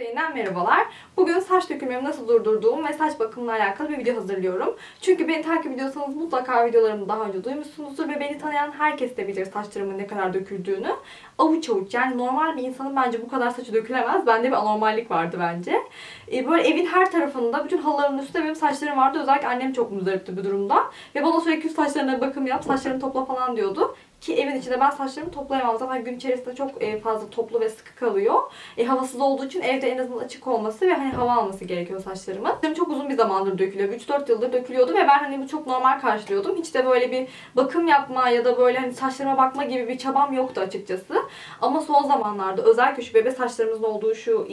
Yeniden merhabalar. Bugün saç dökülmemi nasıl durdurduğum ve saç bakımına alakalı bir video hazırlıyorum. Çünkü beni takip ediyorsanız mutlaka videolarımı daha önce duymuşsunuzdur ve beni tanıyan herkes de bilir saçlarımın ne kadar döküldüğünü. Avuç avuç yani normal bir insanın bence bu kadar saçı dökülemez. Bende bir anormallik vardı bence. Ee, Böyle evin her tarafında bütün halıların üstünde benim saçlarım vardı. Özellikle annem çok muzdaripti bu durumda. Ve bana sürekli saçlarına bakım yap, saçlarını topla falan diyordu. Ki evin içinde ben saçlarımı toplayamam. Zaten gün içerisinde çok e, fazla toplu ve sıkı kalıyor. E, havasız olduğu için evde en azından açık olması ve hani hava alması gerekiyor saçlarımın. Saçlarım çok uzun bir zamandır dökülüyor. 3-4 yıldır dökülüyordu ve ben hani bu çok normal karşılıyordum. Hiç de böyle bir bakım yapma ya da böyle hani saçlarıma bakma gibi bir çabam yoktu açıkçası. Ama son zamanlarda özellikle şu bebe saçlarımızın olduğu şu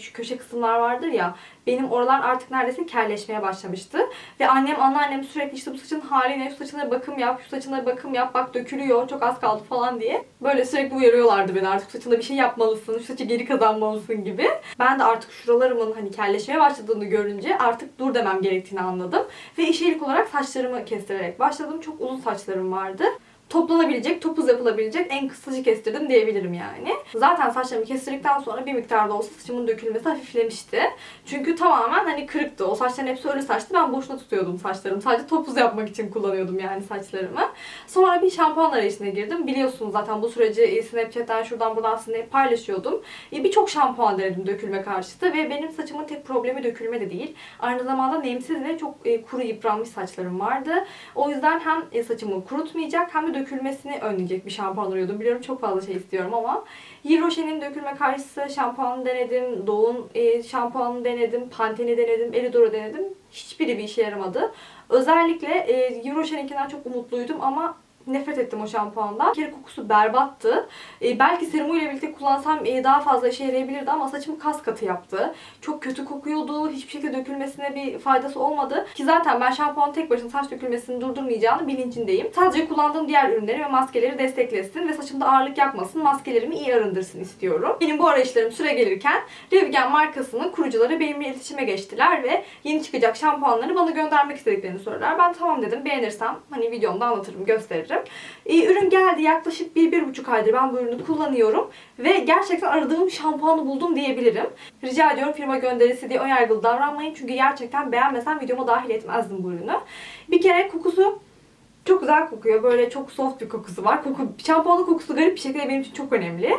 şu köşe kısımlar vardır ya benim oralar artık neredeyse kelleşmeye başlamıştı. Ve annem, anneannem sürekli işte bu saçın hali ne, şu saçına bakım yap, şu saçına bakım yap, bak dökülüyor, çok az kaldı falan diye. Böyle sürekli uyarıyorlardı beni artık saçında bir şey yapmalısın, saçı geri kazanmalısın gibi. Ben de artık şuralarımın hani kelleşmeye başladığını görünce artık dur demem gerektiğini anladım. Ve işe ilk olarak saçlarımı kestirerek başladım. Çok uzun saçlarım vardı toplanabilecek, topuz yapılabilecek en kısa saçı kestirdim diyebilirim yani. Zaten saçlarımı kestirdikten sonra bir miktarda olsa saçımın dökülmesi hafiflemişti. Çünkü tamamen hani kırıktı. O saçların hepsi ölü saçtı. Ben boşuna tutuyordum saçlarımı. Sadece topuz yapmak için kullanıyordum yani saçlarımı. Sonra bir şampuan arayışına girdim. Biliyorsunuz zaten bu süreci Snapchat'ten şuradan buradan sizinle paylaşıyordum. E, Birçok şampuan denedim dökülme karşıtı ve benim saçımın tek problemi dökülme de değil. Aynı zamanda nemsiz ve çok e, kuru yıpranmış saçlarım vardı. O yüzden hem e, saçımı kurutmayacak hem de dökülmesini önleyecek bir şampuan arıyordum. Biliyorum çok fazla şey istiyorum ama Yves Rocher'in dökülme karşısı şampuanını denedim. Doğu'nun e, şampuanını denedim. Pantene'i denedim. Elidor'u denedim. Hiçbiri bir işe yaramadı. Özellikle e, Yves Rocher'inkinden çok umutluydum ama nefret ettim o şampuandan. Bir kere kokusu berbattı. E, belki serumuyla birlikte kullansam e, daha fazla işe yarayabilirdi ama saçımı kas katı yaptı. Çok kötü kokuyordu. Hiçbir şekilde dökülmesine bir faydası olmadı. Ki zaten ben şampuanın tek başına saç dökülmesini durdurmayacağını bilincindeyim. Sadece kullandığım diğer ürünleri ve maskeleri desteklesin ve saçımda ağırlık yapmasın, maskelerimi iyi arındırsın istiyorum. Benim bu arayışlarım süre gelirken Revgen markasının kurucuları benimle iletişime geçtiler ve yeni çıkacak şampuanları bana göndermek istediklerini söylediler. Ben tamam dedim. Beğenirsem hani videomda anlatırım, gösteririm. Ee, ürün geldi yaklaşık bir, bir buçuk aydır ben bu ürünü kullanıyorum. Ve gerçekten aradığım şampuanı buldum diyebilirim. Rica ediyorum firma gönderisi diye önyargılı davranmayın. Çünkü gerçekten beğenmesem videoma dahil etmezdim bu ürünü. Bir kere kokusu çok güzel kokuyor. Böyle çok soft bir kokusu var. Koku, şampuanın kokusu garip bir şekilde benim için çok önemli.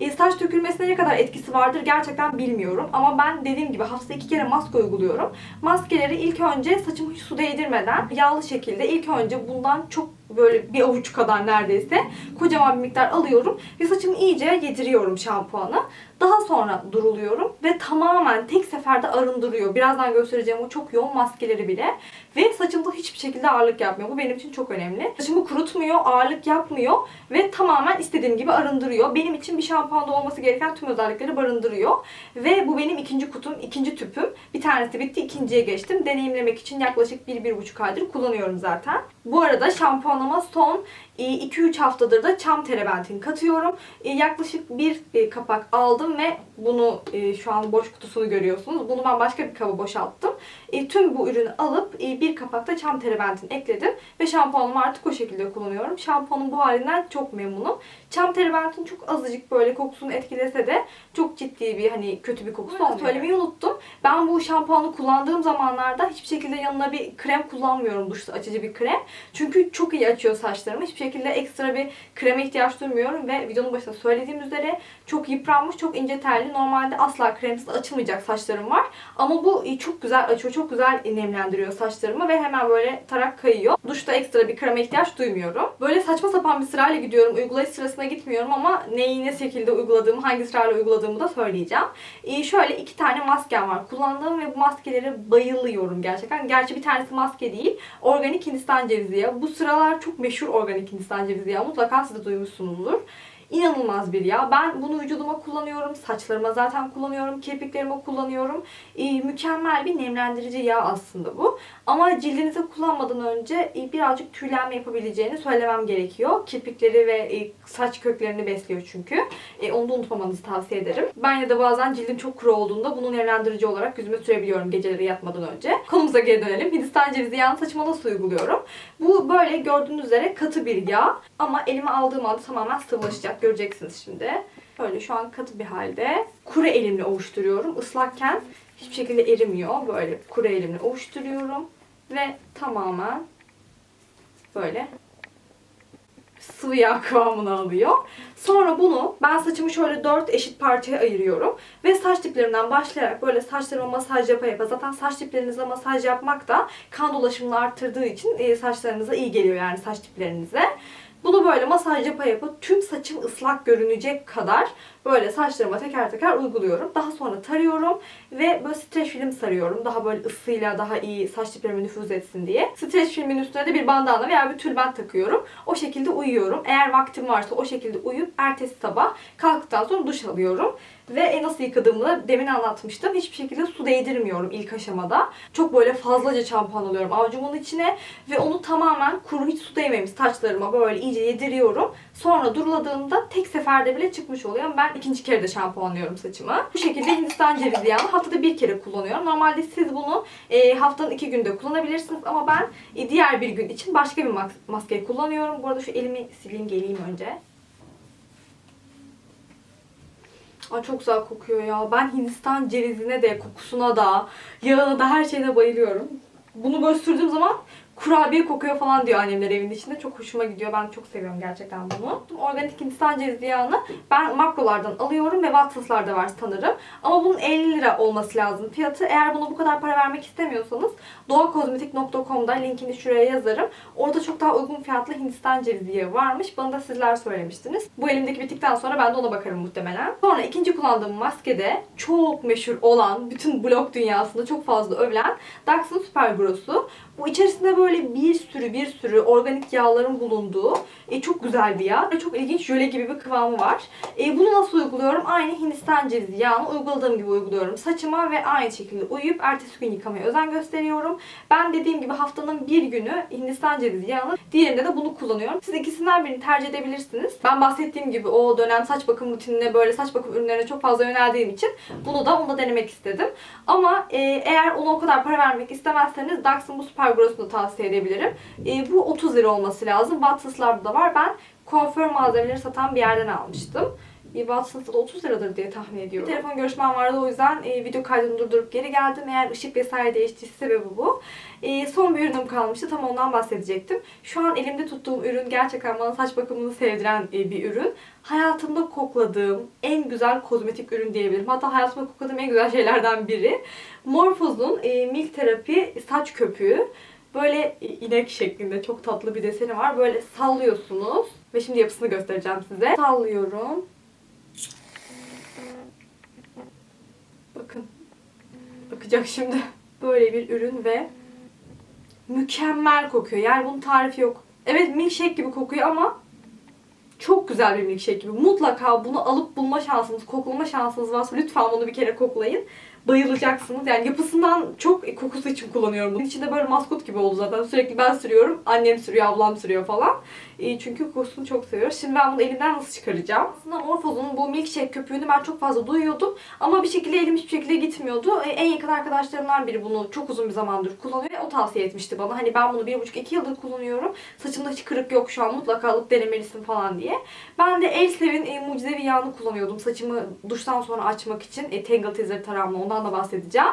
E, saç dökülmesine ne kadar etkisi vardır gerçekten bilmiyorum. Ama ben dediğim gibi haftada iki kere maske uyguluyorum. Maskeleri ilk önce saçımı hiç su değdirmeden yağlı şekilde ilk önce bundan çok böyle bir avuç kadar neredeyse kocaman bir miktar alıyorum ve saçımı iyice yediriyorum şampuanı. Daha sonra duruluyorum ve tamamen tek seferde arındırıyor. Birazdan göstereceğim o çok yoğun maskeleri bile. Ve saçımda hiçbir şekilde ağırlık yapmıyor. Bu benim için çok önemli. Saçımı kurutmuyor, ağırlık yapmıyor ve tamamen istediğim gibi arındırıyor. Benim için bir şampuanda olması gereken tüm özellikleri barındırıyor. Ve bu benim ikinci kutum, ikinci tüpüm. Bir tanesi bitti, ikinciye geçtim. Deneyimlemek için yaklaşık 1-1,5 aydır kullanıyorum zaten. Bu arada şampuanıma son 2-3 haftadır da çam terebentin katıyorum. E, Yaklaşık bir e, kapak aldım ve bunu e, şu an boş kutusunu görüyorsunuz. Bunu ben başka bir kaba boşalttım. E, Tüm bu ürünü alıp e, bir kapakta çam terebentin ekledim ve şampuanımı artık o şekilde kullanıyorum. Şampuanın bu halinden çok memnunum. Çam terebentin çok azıcık böyle kokusunu etkilese de çok ciddi bir hani kötü bir kokusu olmuyor. Söylemeyi unuttum. Ben bu şampuanı kullandığım zamanlarda hiçbir şekilde yanına bir krem kullanmıyorum. Duş açıcı bir krem. Çünkü çok iyi açıyor saçlarımı. Hiçbir şekilde ekstra bir kreme ihtiyaç duymuyorum ve videonun başında söylediğim üzere çok yıpranmış, çok ince telli. Normalde asla kremsiz açılmayacak saçlarım var. Ama bu çok güzel açıyor, çok güzel nemlendiriyor saçlarımı ve hemen böyle tarak kayıyor. Duşta ekstra bir kreme ihtiyaç duymuyorum. Böyle saçma sapan bir sırayla gidiyorum. Uygulayış sırasına gitmiyorum ama neyi ne şekilde uyguladığımı, hangi sırayla uyguladığımı da söyleyeceğim. E, şöyle iki tane maskem var kullandığım ve bu maskelere bayılıyorum gerçekten. Gerçi bir tanesi maske değil. Organik Hindistan cevizi yağı. Bu sıralar çok meşhur organik Hindistan cevizi yağı. Mutlaka siz de duymuşsunuzdur. İnanılmaz bir yağ. Ben bunu vücuduma kullanıyorum. Saçlarıma zaten kullanıyorum. Kirpiklerime kullanıyorum. Ee, mükemmel bir nemlendirici yağ aslında bu. Ama cildinize kullanmadan önce e, birazcık tüylenme yapabileceğini söylemem gerekiyor. Kirpikleri ve e, saç köklerini besliyor çünkü. E, Onu da unutmamanızı tavsiye ederim. Ben ya da bazen cildim çok kuru olduğunda bunu nemlendirici olarak yüzüme sürebiliyorum geceleri yatmadan önce. Konumuza geri dönelim. Hindistan cevizi yağını saçıma nasıl uyguluyorum? Bu böyle gördüğünüz üzere katı bir yağ. Ama elime aldığım anda tamamen sıvılaşacak. Göreceksiniz şimdi. Böyle şu an katı bir halde. Kuru elimle ovuşturuyorum. Islakken hiçbir şekilde erimiyor. Böyle kuru elimle ovuşturuyorum. Ve tamamen böyle sıvı yağ kıvamını alıyor. Sonra bunu ben saçımı şöyle 4 eşit parçaya ayırıyorum. Ve saç diplerimden başlayarak böyle saçlarıma masaj yapa yapa. Zaten saç diplerinize masaj yapmak da kan dolaşımını arttırdığı için e, saçlarınıza iyi geliyor yani saç diplerinize. Bunu böyle masaj yapa yapa tüm saçım ıslak görünecek kadar böyle saçlarıma teker teker uyguluyorum. Daha sonra tarıyorum ve böyle streç film sarıyorum. Daha böyle ısıyla daha iyi saç diplerime nüfuz etsin diye. Streç filmin üstüne de bir bandana veya bir tülbent takıyorum. O şekilde uyuyorum. Eğer vaktim varsa o şekilde uyuyup ertesi sabah kalktıktan sonra duş alıyorum. Ve nasıl yıkadığımı da demin anlatmıştım. Hiçbir şekilde su değdirmiyorum ilk aşamada. Çok böyle fazlaca şampuan alıyorum avucumun içine ve onu tamamen kuru hiç su değmemiş saçlarıma böyle iyice yediriyorum. Sonra duruladığında tek seferde bile çıkmış oluyor. Ben ikinci kere de şampuanlıyorum saçımı. Bu şekilde Hindistan cevizi yağını haftada bir kere kullanıyorum. Normalde siz bunu e, haftanın iki günde kullanabilirsiniz ama ben e, diğer bir gün için başka bir mas- maske kullanıyorum. Bu arada şu elimi sileyim geleyim önce. Ay çok güzel kokuyor ya. Ben Hindistan cevizine de, kokusuna da, yağına da her şeyine bayılıyorum. Bunu böyle sürdüğüm zaman kurabiye kokuyor falan diyor annemler evin içinde. Çok hoşuma gidiyor. Ben çok seviyorum gerçekten bunu. Organik Hindistan cevizi yağını ben makrolardan alıyorum ve Watsons'larda var sanırım. Ama bunun 50 lira olması lazım fiyatı. Eğer buna bu kadar para vermek istemiyorsanız doğakozmetik.com'da linkini şuraya yazarım. Orada çok daha uygun fiyatlı Hindistan cevizi yağı varmış. Bana da sizler söylemiştiniz. Bu elimdeki bittikten sonra ben de ona bakarım muhtemelen. Sonra ikinci kullandığım maskede çok meşhur olan, bütün blog dünyasında çok fazla övülen Dax'ın Super Gross'u. Bu içerisinde böyle bir sürü bir sürü organik yağların bulunduğu e, çok güzel bir yağ ve çok ilginç jöle gibi bir kıvamı var. E, bunu nasıl uyguluyorum? Aynı Hindistan cevizi yağını uyguladığım gibi uyguluyorum. Saçıma ve aynı şekilde uyuyup ertesi gün yıkamaya özen gösteriyorum. Ben dediğim gibi haftanın bir günü Hindistan cevizi yağını, diğerinde de bunu kullanıyorum. Siz ikisinden birini tercih edebilirsiniz. Ben bahsettiğim gibi o dönem saç bakım rutinine böyle saç bakım ürünlerine çok fazla yöneldiğim için bunu da onda denemek istedim. Ama e, eğer ona o kadar para vermek istemezseniz Dax'ın bu Super Gross'unu tavsiye edebilirim. E, bu 30 lira olması lazım. Watsons'larda da var. Ben kuaför malzemeleri satan bir yerden almıştım. E, Watsons'ta da 30 liradır diye tahmin ediyorum. Bir telefon görüşmem vardı o yüzden e, video kaydını durdurup geri geldim. Eğer ışık vesaire değiştiyse sebebi bu. E, son bir ürünüm kalmıştı. Tam ondan bahsedecektim. Şu an elimde tuttuğum ürün gerçekten bana saç bakımını sevdiren e, bir ürün. Hayatımda kokladığım en güzel kozmetik ürün diyebilirim. Hatta hayatımda kokladığım en güzel şeylerden biri. Morphos'un e, Milk Therapy saç köpüğü. Böyle inek şeklinde çok tatlı bir deseni var. Böyle sallıyorsunuz. Ve şimdi yapısını göstereceğim size. Sallıyorum. Bakın. Bakacak şimdi. Böyle bir ürün ve mükemmel kokuyor. Yani bunun tarifi yok. Evet milkshake gibi kokuyor ama çok güzel bir milkshake gibi. Mutlaka bunu alıp bulma şansınız, koklama şansınız varsa lütfen bunu bir kere koklayın. Bayılacaksınız. Yani yapısından çok e, kokusu için kullanıyorum bunu. İçinde böyle maskot gibi oldu zaten. Sürekli ben sürüyorum. Annem sürüyor, ablam sürüyor falan. E, çünkü kokusunu çok seviyoruz. Şimdi ben bunu elimden nasıl çıkaracağım? Aslında Morphos'un bu milkshake köpüğünü ben çok fazla duyuyordum. Ama bir şekilde elim hiçbir şekilde gitmiyordu. E, en yakın arkadaşlarımdan biri bunu çok uzun bir zamandır kullanıyor. Ve o tavsiye etmişti bana. Hani ben bunu bir buçuk iki yıldır kullanıyorum. Saçımda hiç kırık yok şu an. Mutlaka alıp denemelisin falan diye. Ben de Elsev'in e, mucizevi yağını kullanıyordum. Saçımı duştan sonra açmak için. E, Tangle Teaser tarağımla ondan da bahsedeceğim.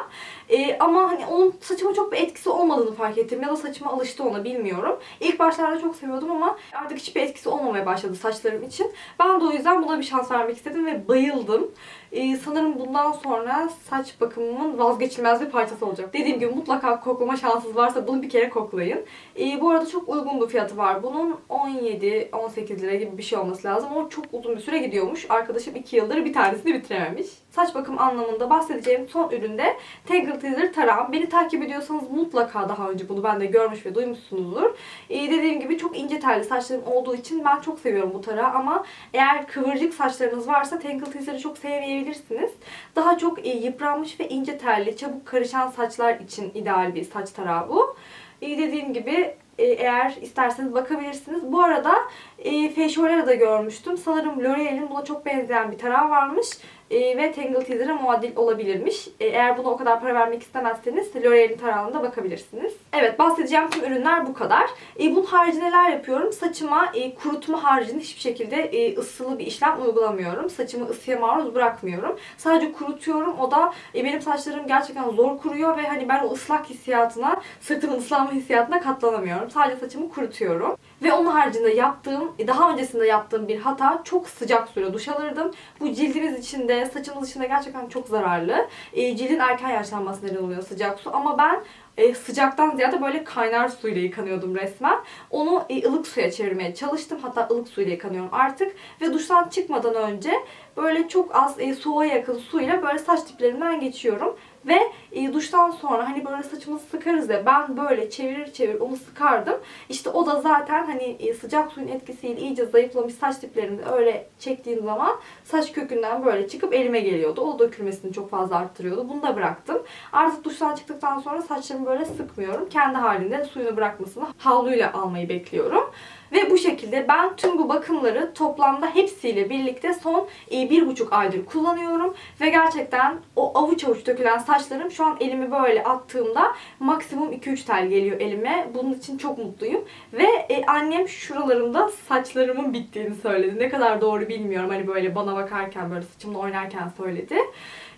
E, ama hani onun saçıma çok bir etkisi olmadığını fark ettim. Ya da saçıma alıştı ona bilmiyorum. İlk başlarda çok seviyordum ama artık hiçbir etkisi olmamaya başladı saçlarım için. Ben de o yüzden buna bir şans vermek istedim ve bayıldım. Ee, sanırım bundan sonra saç bakımımın vazgeçilmez bir parçası olacak. Dediğim gibi mutlaka koklama şansınız varsa bunu bir kere koklayın. Ee, bu arada çok uygun bir fiyatı var. Bunun 17-18 lira gibi bir şey olması lazım. O çok uzun bir süre gidiyormuş. Arkadaşım 2 yıldır bir tanesini bitirememiş. Saç bakım anlamında bahsedeceğim son üründe Tangle Teaser tarağım. Beni takip ediyorsanız mutlaka daha önce bunu ben de görmüş ve duymuşsunuzdur. Ee, dediğim gibi çok ince telli saçlarım olduğu için ben çok seviyorum bu tarağı ama eğer kıvırcık saçlarınız varsa Tangle Teaser'ı çok sevmeyebilirsiniz. Daha çok e, yıpranmış ve ince telli, çabuk karışan saçlar için ideal bir saç tarağı bu. E, dediğim gibi e, eğer isterseniz bakabilirsiniz. Bu arada e, Fashionera'da görmüştüm. Sanırım L'Oreal'in buna çok benzeyen bir tarağı varmış. E, ve Tangle Teaser'a muadil olabilirmiş. E, eğer buna o kadar para vermek istemezseniz L'Oreal'in tarağına da bakabilirsiniz. Evet bahsedeceğim tüm ürünler bu kadar. E, bunun harici neler yapıyorum? Saçıma e, kurutma haricinde hiçbir şekilde e, ısılı bir işlem uygulamıyorum. Saçımı ısıya maruz bırakmıyorum. Sadece kurutuyorum. O da e, benim saçlarım gerçekten zor kuruyor ve hani ben o ıslak hissiyatına, sırtımın ıslanma hissiyatına katlanamıyorum. Sadece saçımı kurutuyorum. Ve onun haricinde yaptığım, e, daha öncesinde yaptığım bir hata çok sıcak suyla duş alırdım. Bu cildimiz için de, saçımız için de gerçekten çok zararlı. E, cildin erken yaşlanması neden oluyor sıcak su. Ama ben e, sıcaktan ziyade böyle kaynar suyla yıkanıyordum resmen. Onu e, ılık suya çevirmeye çalıştım. Hatta ılık suyla yıkanıyorum artık. Ve duştan çıkmadan önce böyle çok az e, soğuğa yakın suyla böyle saç diplerimden geçiyorum. Ve e, duştan sonra hani böyle saçımızı sıkarız ya ben böyle çevirir çevir onu sıkardım. İşte o da zaten hani e, sıcak suyun etkisiyle iyice zayıflamış saç diplerini öyle çektiğim zaman saç kökünden böyle çıkıp elime geliyordu. O dökülmesini çok fazla arttırıyordu. Bunu da bıraktım. Artık duştan çıktıktan sonra saçlarımı böyle sıkmıyorum. Kendi halinde suyunu bırakmasını havluyla almayı bekliyorum. Ve bu şekilde ben tüm bu bakımları toplamda hepsiyle birlikte son e, bir buçuk aydır kullanıyorum. Ve gerçekten o avuç avuç dökülen saçlarım şu an elimi böyle attığımda maksimum 2-3 tel geliyor elime. Bunun için çok mutluyum. Ve e, annem şuralarımda saçlarımın bittiğini söyledi. Ne kadar doğru bilmiyorum. Hani böyle bana bakarken böyle saçımla oynarken söyledi.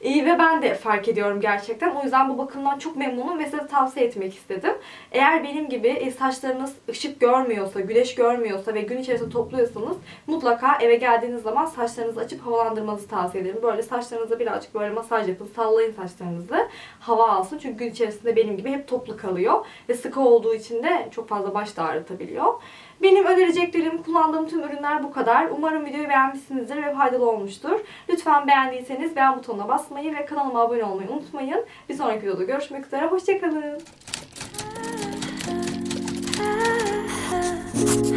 İyi ve ben de fark ediyorum gerçekten. O yüzden bu bakımdan çok memnunum ve size tavsiye etmek istedim. Eğer benim gibi e, saçlarınız ışık görmüyorsa, güneş görmüyorsa ve gün içerisinde topluyorsanız mutlaka eve geldiğiniz zaman saçlarınızı açıp havalandırmanızı tavsiye ederim. Böyle saçlarınıza birazcık böyle masaj yapın, sallayın saçlarınızı. Hava alsın. Çünkü gün içerisinde benim gibi hep toplu kalıyor. Ve sıkı olduğu için de çok fazla baş da ağrıtabiliyor. Benim önereceklerim, kullandığım tüm ürünler bu kadar. Umarım videoyu beğenmişsinizdir ve faydalı olmuştur. Lütfen beğendiyseniz beğen butonuna basmayı ve kanalıma abone olmayı unutmayın. Bir sonraki videoda görüşmek üzere. Hoşçakalın.